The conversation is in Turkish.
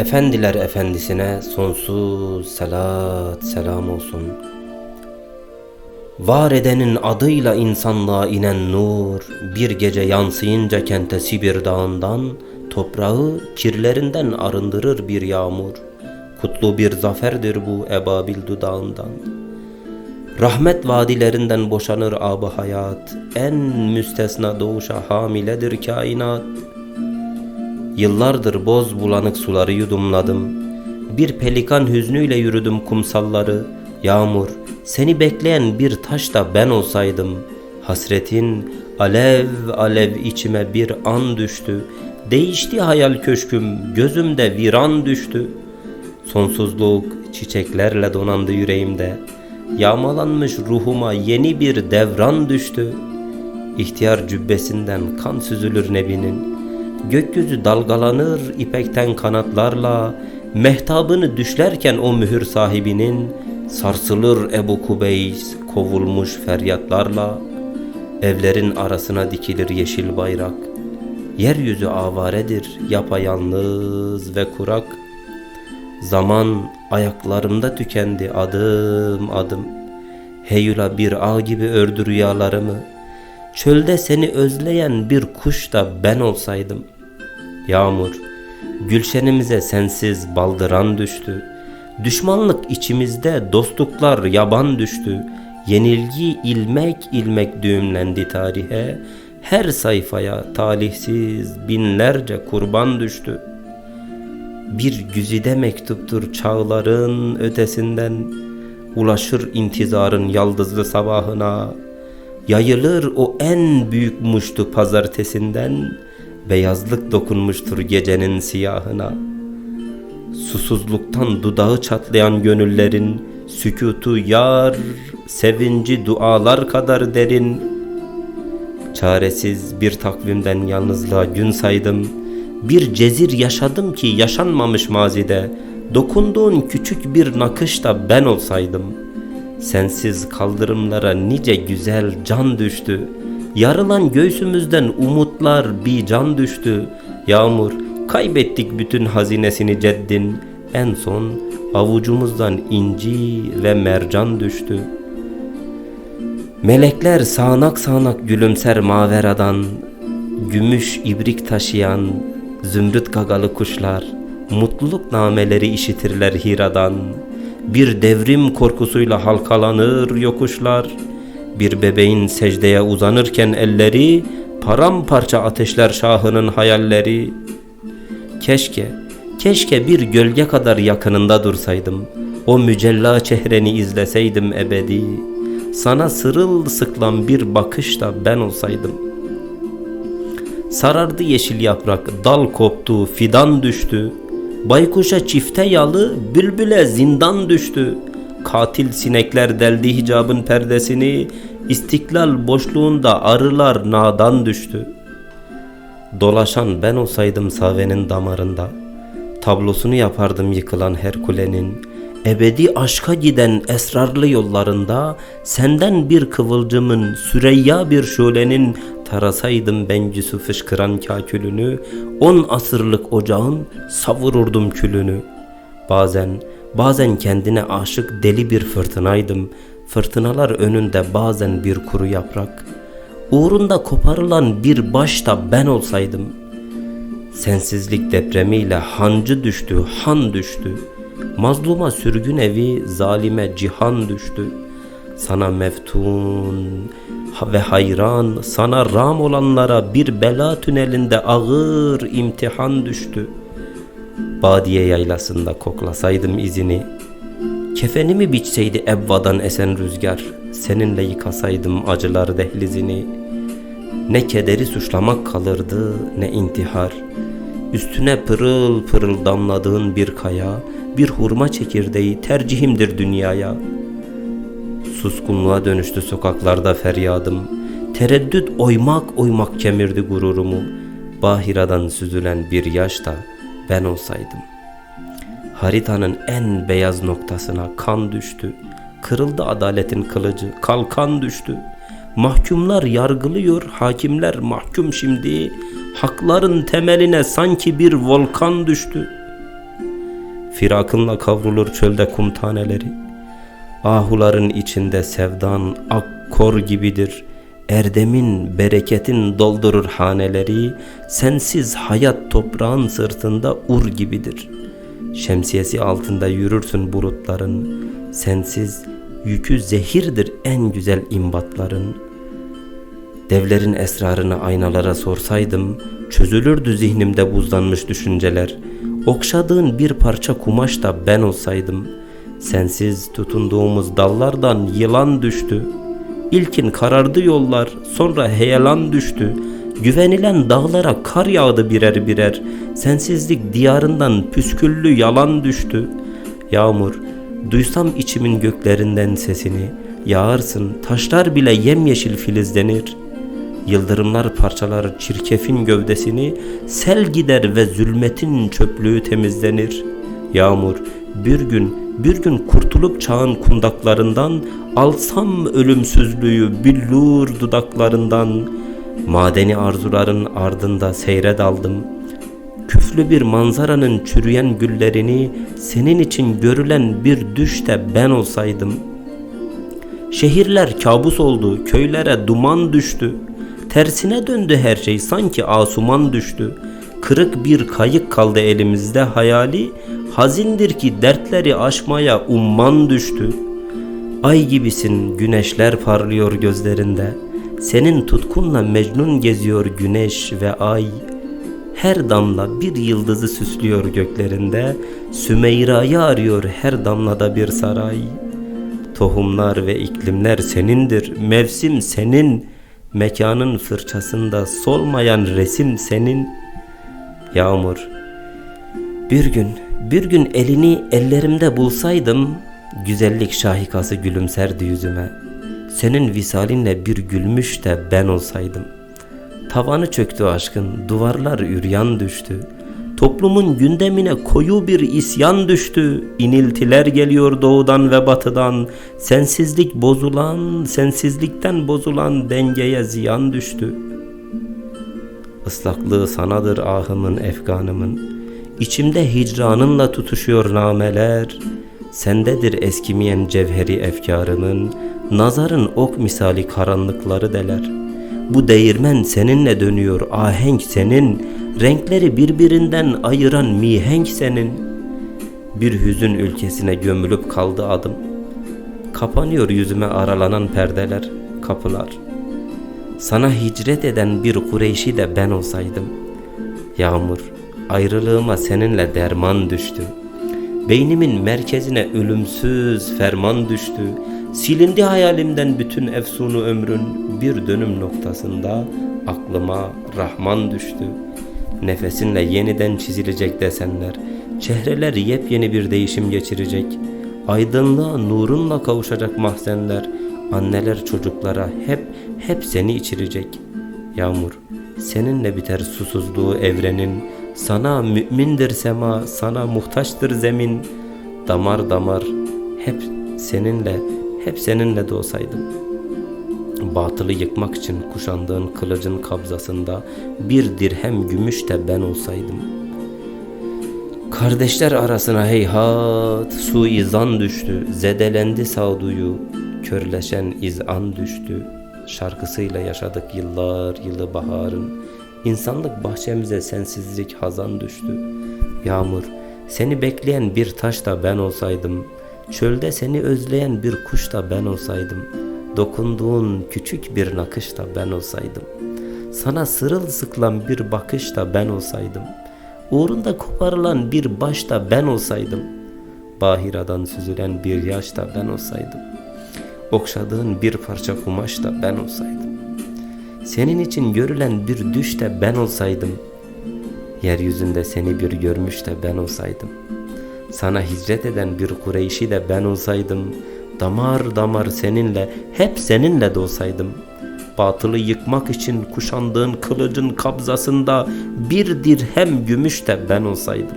Efendiler efendisine sonsuz salat selam olsun. Var edenin adıyla insanlığa inen nur, bir gece yansıyınca kente Sibir dağından, toprağı kirlerinden arındırır bir yağmur. Kutlu bir zaferdir bu ebabil dudağından. Rahmet vadilerinden boşanır abı hayat, en müstesna doğuşa hamiledir kainat. Yıllardır boz bulanık suları yudumladım. Bir pelikan hüznüyle yürüdüm kumsalları. Yağmur, seni bekleyen bir taş da ben olsaydım. Hasretin alev alev içime bir an düştü. Değişti hayal köşküm, gözümde viran düştü. Sonsuzluk çiçeklerle donandı yüreğimde. Yağmalanmış ruhuma yeni bir devran düştü. İhtiyar cübbesinden kan süzülür nebinin. Gökyüzü dalgalanır ipekten kanatlarla, mehtabını düşlerken o mühür sahibinin, sarsılır Ebu Kubeys kovulmuş feryatlarla, evlerin arasına dikilir yeşil bayrak. Yeryüzü avaredir, yapayalnız ve kurak. Zaman ayaklarımda tükendi adım adım. Heyula bir ağ gibi ördü rüyalarımı. Çölde seni özleyen bir kuş da ben olsaydım. Yağmur, gülşenimize sensiz baldıran düştü. Düşmanlık içimizde, dostluklar yaban düştü. Yenilgi ilmek ilmek düğümlendi tarihe. Her sayfaya talihsiz binlerce kurban düştü. Bir güzide mektuptur çağların ötesinden Ulaşır intizarın yaldızlı sabahına Yayılır o en büyük muştu pazartesinden Beyazlık dokunmuştur gecenin siyahına. Susuzluktan dudağı çatlayan gönüllerin Sükutu yar, sevinci dualar kadar derin. Çaresiz bir takvimden yalnızlığa gün saydım Bir cezir yaşadım ki yaşanmamış mazide. Dokunduğun küçük bir nakış da ben olsaydım Sensiz kaldırımlara nice güzel can düştü. Yarılan göğsümüzden umutlar bir can düştü. Yağmur kaybettik bütün hazinesini ceddin. En son avucumuzdan inci ve mercan düştü. Melekler sağanak sağanak gülümser maveradan. Gümüş ibrik taşıyan zümrüt gagalı kuşlar Mutluluk nameleri işitirler hiradan Bir devrim korkusuyla halkalanır yokuşlar Bir bebeğin secdeye uzanırken elleri Paramparça ateşler şahının hayalleri Keşke, keşke bir gölge kadar yakınında dursaydım O mücella çehreni izleseydim ebedi sana sırılsıklam bir bakışla ben olsaydım. Sarardı yeşil yaprak, dal koptu, fidan düştü. Baykuşa çifte yalı, bülbüle zindan düştü. Katil sinekler deldi hicabın perdesini, istiklal boşluğunda arılar nadan düştü. Dolaşan ben olsaydım savenin damarında, tablosunu yapardım yıkılan her kulenin, ebedi aşka giden esrarlı yollarında senden bir kıvılcımın süreyya bir şölenin tarasaydım bencüsü fışkıran kakülünü on asırlık ocağın savururdum külünü. Bazen bazen kendine aşık deli bir fırtınaydım. Fırtınalar önünde bazen bir kuru yaprak uğrunda koparılan bir baş da ben olsaydım. Sensizlik depremiyle hancı düştü han düştü. Mazluma sürgün evi, zalime cihan düştü. Sana meftun ve hayran, sana ram olanlara bir bela tünelinde ağır imtihan düştü. Badiye yaylasında koklasaydım izini, kefenimi biçseydi evvadan esen rüzgar, seninle yıkasaydım acılar dehlizini. Ne kederi suçlamak kalırdı ne intihar. Üstüne pırıl pırıl damladığın bir kaya, bir hurma çekirdeği tercihimdir dünyaya. Suskunluğa dönüştü sokaklarda feryadım. Tereddüt oymak oymak kemirdi gururumu. Bahiradan süzülen bir yaş da ben olsaydım. Haritanın en beyaz noktasına kan düştü. Kırıldı adaletin kılıcı, kalkan düştü. Mahkumlar yargılıyor, hakimler mahkum şimdi. Hakların temeline sanki bir volkan düştü. Firakınla kavrulur çölde kum taneleri. Ahuların içinde sevdan ak kor gibidir. Erdemin, bereketin doldurur haneleri. Sensiz hayat toprağın sırtında ur gibidir. Şemsiyesi altında yürürsün bulutların. Sensiz yükü zehirdir en güzel imbatların. Devlerin esrarını aynalara sorsaydım, çözülürdü zihnimde buzlanmış düşünceler. Okşadığın bir parça kumaş da ben olsaydım. Sensiz tutunduğumuz dallardan yılan düştü. İlkin karardı yollar, sonra heyelan düştü. Güvenilen dağlara kar yağdı birer birer. Sensizlik diyarından püsküllü yalan düştü. Yağmur, duysam içimin göklerinden sesini. Yağarsın, taşlar bile yemyeşil filizlenir. Yıldırımlar parçalar çirkefin gövdesini, sel gider ve zulmetin çöplüğü temizlenir. Yağmur, bir gün, bir gün kurtulup çağın kundaklarından, alsam ölümsüzlüğü billur dudaklarından, madeni arzuların ardında seyre daldım. Küflü bir manzaranın çürüyen güllerini, senin için görülen bir düşte ben olsaydım. Şehirler kabus oldu, köylere duman düştü. Tersine döndü her şey sanki asuman düştü. Kırık bir kayık kaldı elimizde hayali, hazindir ki dertleri aşmaya umman düştü. Ay gibisin güneşler parlıyor gözlerinde. Senin tutkunla Mecnun geziyor güneş ve ay. Her damla bir yıldızı süslüyor göklerinde. Sümeyra'yı arıyor her damlada bir saray. Tohumlar ve iklimler senindir, mevsim senin. Mekanın fırçasında solmayan resim senin. Yağmur. Bir gün, bir gün elini ellerimde bulsaydım, güzellik şahikası gülümserdi yüzüme. Senin visalinle bir gülmüş de ben olsaydım. Tavanı çöktü aşkın, duvarlar üryan düştü. Toplumun gündemine koyu bir isyan düştü. İniltiler geliyor doğudan ve batıdan. Sensizlik bozulan, sensizlikten bozulan dengeye ziyan düştü. Islaklığı sanadır ahımın, efganımın. İçimde hicranınla tutuşuyor nameler. Sendedir eskimeyen cevheri efkarımın. Nazarın ok misali karanlıkları deler. Bu değirmen seninle dönüyor, ahenk senin. Renkleri birbirinden ayıran mihenk senin. Bir hüzün ülkesine gömülüp kaldı adım. Kapanıyor yüzüme aralanan perdeler, kapılar. Sana hicret eden bir Kureyşi de ben olsaydım. Yağmur, ayrılığıma seninle derman düştü. Beynimin merkezine ölümsüz ferman düştü. Silindi hayalimden bütün efsunu ömrün bir dönüm noktasında aklıma Rahman düştü. Nefesinle yeniden çizilecek desenler, çehreler yepyeni bir değişim geçirecek. Aydınlığa nurunla kavuşacak mahzenler, anneler çocuklara hep hep seni içirecek. Yağmur, seninle biter susuzluğu evrenin, sana mümindir sema, sana muhtaçtır zemin. Damar damar hep seninle, hep seninle de. Batılı yıkmak için kuşandığın kılıcın kabzasında bir dirhem gümüş de ben olsaydım. Kardeşler arasına heyhat suizan düştü, zedelendi sağduyu, körleşen izan düştü. Şarkısıyla yaşadık yıllar yılı baharın, İnsanlık bahçemize sensizlik hazan düştü. Yağmur, seni bekleyen bir taş da ben olsaydım. Çölde seni özleyen bir kuş da ben olsaydım. Dokunduğun küçük bir nakış da ben olsaydım. Sana sırılsıklam bir bakış da ben olsaydım. Uğrunda koparılan bir baş da ben olsaydım. Bahiradan süzülen bir yaş da ben olsaydım. Okşadığın bir parça kumaş da ben olsaydım. Senin için görülen bir düş de ben olsaydım. Yeryüzünde seni bir görmüş de ben olsaydım. Sana hicret eden bir Kureyşi de ben olsaydım. Damar damar seninle, hep seninle de olsaydım. Batılı yıkmak için kuşandığın kılıcın kabzasında bir dirhem gümüş de ben olsaydım.